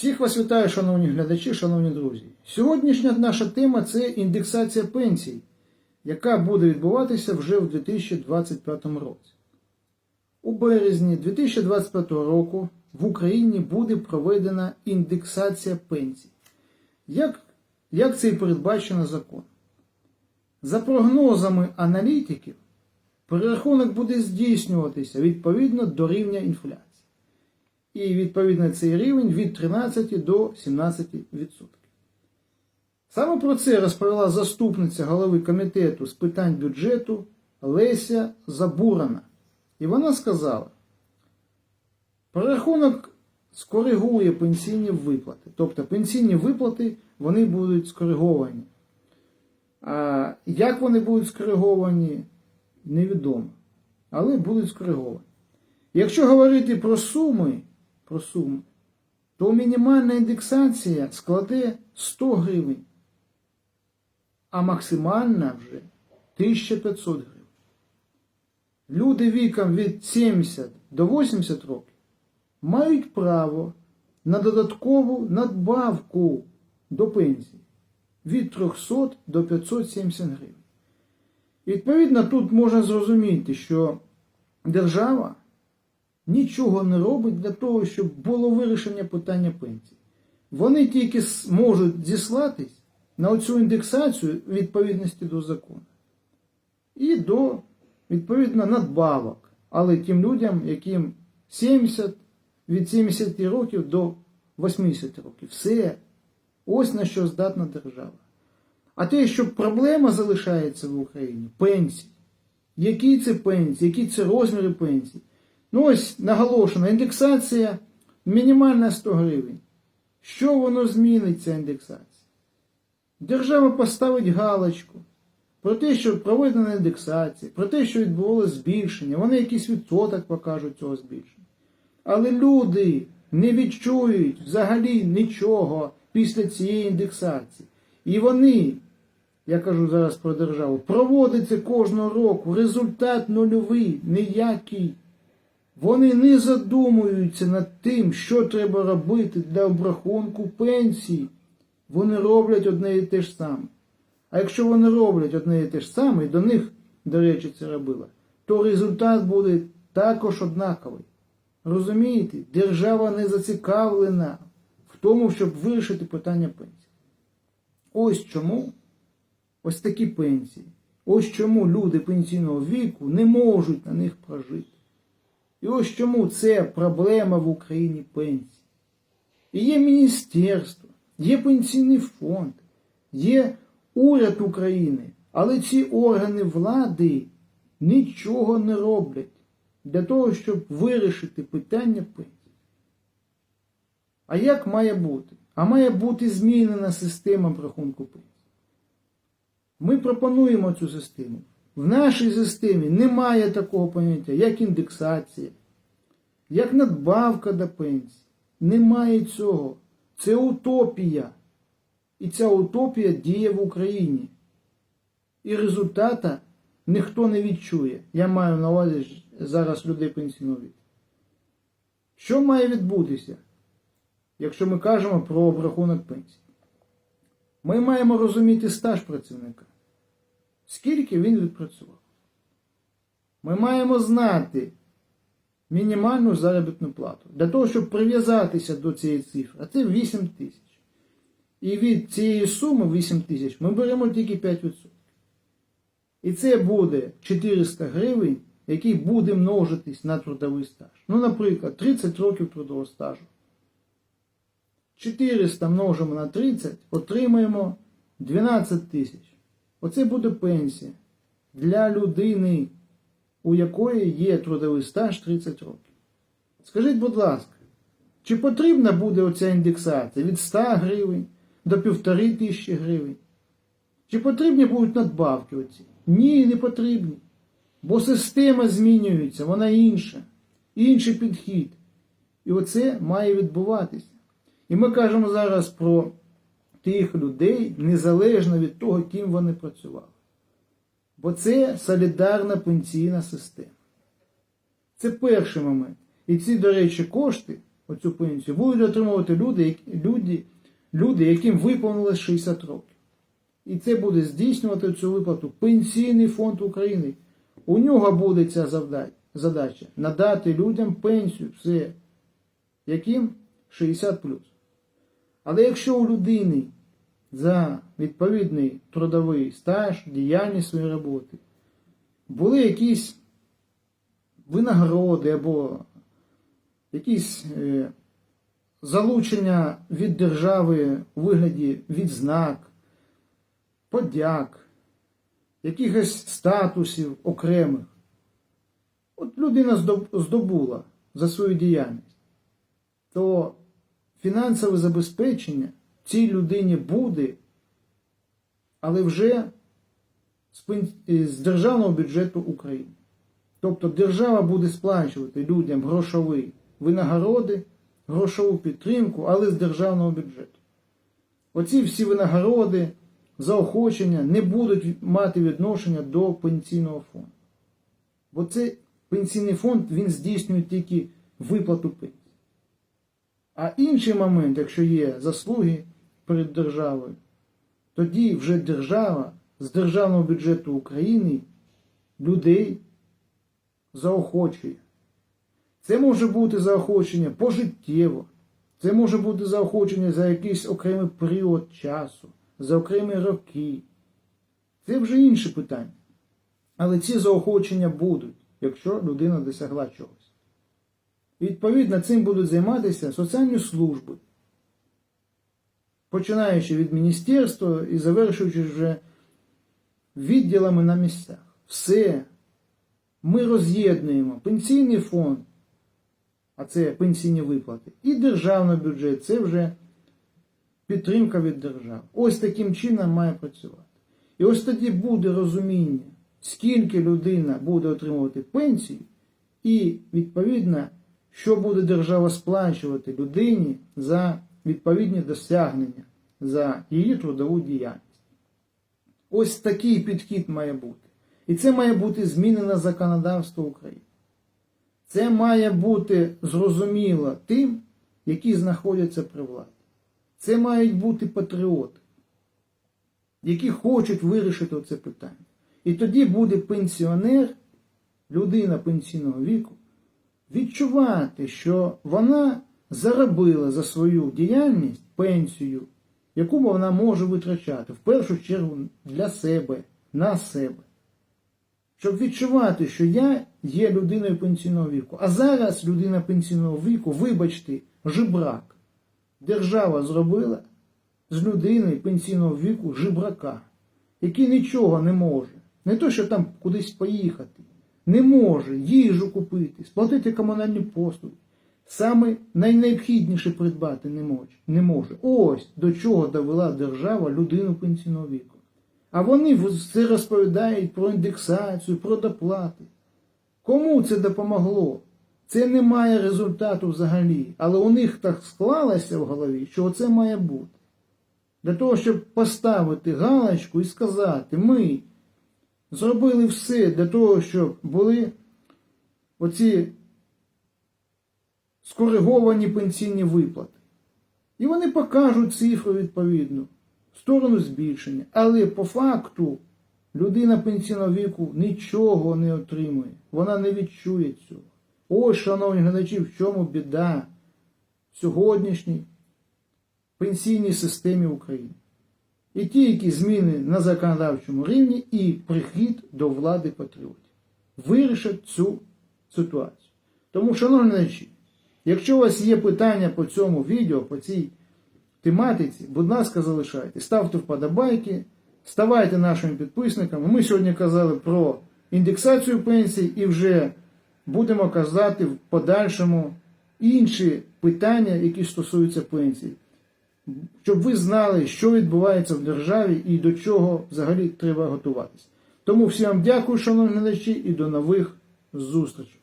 Всіх вас вітаю, шановні глядачі, шановні друзі. Сьогоднішня наша тема це індексація пенсій, яка буде відбуватися вже в 2025 році. У березні 2025 року в Україні буде проведена індексація пенсій. Як, як це і передбачено законом? За прогнозами аналітиків, перерахунок буде здійснюватися відповідно до рівня інфляції. І відповідно цей рівень від 13 до 17%. Саме про це розповіла заступниця голови комітету з питань бюджету Леся Забурана. І вона сказала, перерахунок скоригує пенсійні виплати. Тобто пенсійні виплати вони будуть скориговані. А як вони будуть скориговані, невідомо. Але будуть скориговані. Якщо говорити про суми, про суми, то мінімальна індексація складе 100 гривень, а максимальна вже 1500 гривень. Люди віком від 70 до 80 років мають право на додаткову надбавку до пенсії від 300 до 570 гривень. Відповідно, тут можна зрозуміти, що держава нічого не робить для того, щоб було вирішення питання пенсії. Вони тільки можуть зіслатись на оцю індексацію відповідності до закону. І до, відповідно, надбавок. Але тим людям, яким 70, від 70 років до 80 років. Все. Ось на що здатна держава. А те, що проблема залишається в Україні пенсії. Які це пенсії, які це розміри пенсій. Ну ось наголошена індексація мінімальна 100 гривень. Що воно змінить, ця індексація? Держава поставить галочку про те, що проведена індексація, про те, що відбувалося збільшення, вони якийсь відсоток покажуть цього збільшення. Але люди не відчують взагалі нічого після цієї індексації. І вони, я кажу зараз про державу, проводиться кожного року, результат нульовий, ніякий. Вони не задумуються над тим, що треба робити для обрахунку пенсії. Вони роблять одне і те ж саме. А якщо вони роблять одне і те ж саме, і до них, до речі, це робила, то результат буде також однаковий. Розумієте, держава не зацікавлена в тому, щоб вирішити питання пенсії. Ось чому ось такі пенсії. Ось чому люди пенсійного віку не можуть на них прожити. І ось чому це проблема в Україні пенсії. І є міністерство, є пенсійний фонд, є уряд України, але ці органи влади нічого не роблять для того, щоб вирішити питання пенсії. А як має бути? А має бути змінена система рахунку пенсії. Ми пропонуємо цю систему. В нашій системі немає такого поняття, як індексація, як надбавка до пенсії. Немає цього. Це утопія. І ця утопія діє в Україні. І результата ніхто не відчує. Я маю на увазі зараз людей пенсійного віку. Що має відбутися, якщо ми кажемо про обрахунок пенсії? Ми маємо розуміти стаж працівника скільки він відпрацював. Ми маємо знати мінімальну заробітну плату для того, щоб прив'язатися до цієї цифри, а це 8 тисяч. І від цієї суми 8 тисяч ми беремо тільки 5%. І це буде 400 гривень, який буде множитись на трудовий стаж. Ну, наприклад, 30 років трудового стажу. 400 множимо на 30, отримаємо 12 тисяч. Оце буде пенсія для людини, у якої є трудовий стаж 30 років. Скажіть, будь ласка, чи потрібна буде оця індексація від 100 гривень до 1,5 тисячі гривень? Чи потрібні будуть надбавки оці? Ні, не потрібні. Бо система змінюється, вона інша, інший підхід. І оце має відбуватися. І ми кажемо зараз про тих людей незалежно від того, ким вони працювали. Бо це солідарна пенсійна система. Це перший момент. І ці, до речі, кошти оцю пенсію, будуть отримувати люди, люди, люди, яким виповнилось 60 років. І це буде здійснювати цю виплату Пенсійний фонд України. У нього буде ця задача надати людям пенсію, все, яким 60 Але якщо у людини за відповідний трудовий стаж, діяльність своєї роботи були якісь винагороди або якісь е, залучення від держави у вигляді відзнак, подяк, якихось статусів окремих. От людина здобула за свою діяльність, то фінансове забезпечення цій людині буде, але вже е, з державного бюджету України. Тобто держава буде сплачувати людям грошові винагороди, грошову підтримку, але з державного бюджету. Оці всі винагороди, заохочення не будуть мати відношення до пенсійного фонду. Бо цей пенсійний фонд він здійснює тільки виплату пенсії. А інший момент, якщо є заслуги перед державою, тоді вже держава з державного бюджету України людей заохочує. Це може бути заохочення пожиттєво, це може бути заохочення за якийсь окремий період часу, за окремі роки. Це вже інше питання. Але ці заохочення будуть, якщо людина досягла чогось. Відповідно, цим будуть займатися соціальні служби, починаючи від міністерства і завершуючи вже відділами на місцях. Все. Ми роз'єднуємо пенсійний фонд, а це пенсійні виплати, і державний бюджет це вже підтримка від держави. Ось таким чином має працювати. І ось тоді буде розуміння, скільки людина буде отримувати пенсію, і відповідно, що буде держава сплачувати людині за відповідні досягнення, за її трудову діяльність. Ось такий підхід має бути. І це має бути змінено законодавство України. Це має бути зрозуміло тим, які знаходяться при владі. Це мають бути патріоти, які хочуть вирішити це питання. І тоді буде пенсіонер, людина пенсійного віку, відчувати, що вона заробила за свою діяльність пенсію, яку вона може витрачати в першу чергу для себе, на себе. Щоб відчувати, що я є людиною пенсійного віку. А зараз людина пенсійного віку, вибачте, жебрак. Держава зробила з людини пенсійного віку жебрака, який нічого не може. Не то, що там кудись поїхати, не може їжу купити, сплатити комунальні послуги. Саме найнеобхідніше придбати не може. не може. Ось до чого довела держава людину пенсійного віку. А вони все розповідають про індексацію, про доплати. Кому це допомогло? Це не має результату взагалі. Але у них так склалося в голові, що оце має бути. Для того, щоб поставити галочку і сказати, ми зробили все для того, щоб були оці скориговані пенсійні виплати. І вони покажуть цифру відповідну, сторону збільшення. Але по факту людина пенсійного віку нічого не отримує. Вона не відчує цього. Ось, шановні глядачі, в чому біда в сьогоднішній пенсійній системі України. І тільки зміни на законодавчому рівні і прихід до влади патріотів вирішать цю ситуацію. Тому, шановні глядачі, якщо у вас є питання по цьому відео, по цій тематиці, будь ласка, залишайте, ставте вподобайки, ставайте нашими підписниками. Ми сьогодні казали про індексацію пенсій і вже будемо казати в подальшому інші питання, які стосуються пенсій. Щоб ви знали, що відбувається в державі і до чого взагалі треба готуватися. Тому всім вам дякую, шановні глядачі, і до нових зустрічей.